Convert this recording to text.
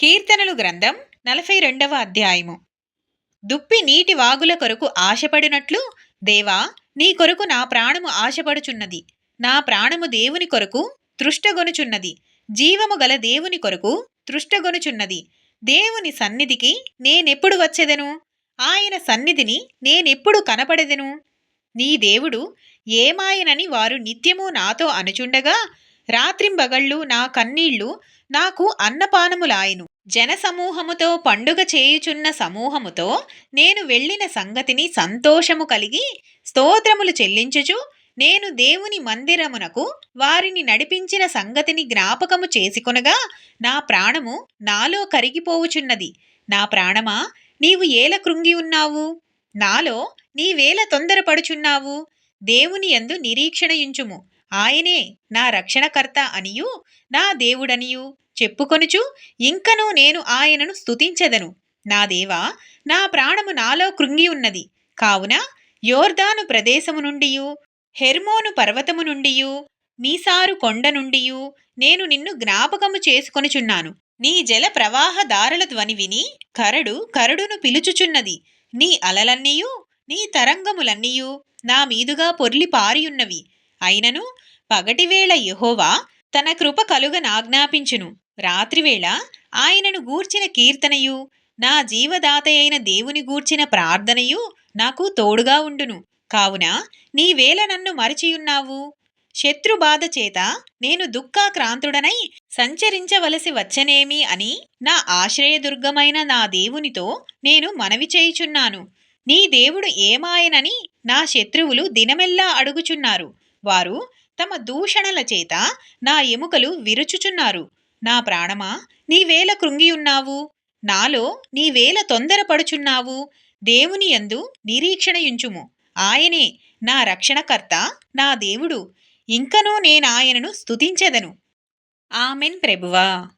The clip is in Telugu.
కీర్తనలు గ్రంథం నలభై రెండవ అధ్యాయము. దుప్పి నీటి వాగుల కొరకు ఆశపడినట్లు దేవా నీ కొరకు నా ప్రాణము ఆశపడుచున్నది. నా ప్రాణము దేవుని కొరకు తృష్టగొనుచున్నది. జీవము గల దేవుని కొరకు తృష్టగొనుచున్నది. దేవుని సన్నిధికి నేనెప్పుడు వచ్చెదను? ఆయన సన్నిధిని నేనెప్పుడు కనపడెదను? నీ దేవుడు ఏమాయనని వారు నిత్యము నాతో అనుచుండగా రాత్రింబగళ్ళు నా కన్నీళ్ళు నాకు అన్నపానములాయను. జనసమూహముతో పండుగ చేయుచున్న సమూహముతో నేను వెళ్ళిన సంగతిని సంతోషము కలిగి స్తోత్రములు చెల్లించుచు నేను దేవుని మందిరమునకు వారిని నడిపించిన సంగతిని జ్ఞాపకము చేసుకొనగా నా ప్రాణము నాలో కరిగిపోవుచున్నది. నా ప్రాణమా? నీవు ఏల కృంగి ఉన్నావు? నాలో నీవేల తొందరపడుచున్నావు? దేవుని యందు నిరీక్షణయుంచుము ఆయనే నా రక్షణకర్త అనియు నా దేవుడనియు. చెప్పుకొనుచు ఇంకనూ నేను ఆయనను స్తుతించెదను. నా దేవా నా ప్రాణము నాలో కృంగి ఉన్నది. కావున యోర్దాను ప్రదేశము నుండియు హెర్మోను పర్వతము నుండియు మీసారు కొండ నుండియు నేను నిన్ను జ్ఞాపకము చేసుకొనుచున్నాను. నీ జల ప్రవాహ దారుల ధ్వని విని కరడు కరడును పిలుచుచున్నది. నీ అలలన్నీయు నీ తరంగములన్నీయు నా మీదుగా పొర్లి పారియున్నవి. అయినను పగటివేళ యెహోవా తన కృప కలుగనాజ్ఞాపించును రాత్రివేళ ఆయనను గూర్చిన కీర్తనయు నా జీవదాతయైన దేవుని గూర్చిన ప్రార్థనయు నాకు తోడుగా ఉండును. కావున నీవేళ నన్ను మరచియున్నావు. శత్రుబాధ చేత నేను దుఃఖాక్రాంతుడనై సంచరించవలసి వచ్చనేమి అని నా ఆశ్రయదుర్గమైన నా దేవునితో నేను మనవి చేయుచున్నాను. నీ దేవుడు ఏమాయనని నా శత్రువులు దినమెల్లా అడుగుచున్నారు. వారు తమ దూషణల చేత నా ఎముకలు విరుచుచున్నారు. నా ప్రాణమా నీవేల కృంగియున్నావు? నాలో నీవేల తొందరపడుచున్నావు? దేవుని యందు నిరీక్షణయుంచుము. ఆయనే నా రక్షణకర్త నా దేవుడు. ఇంకనూ నేనాయనను స్తుతించెదను. ఆమెన్ ప్రభువా.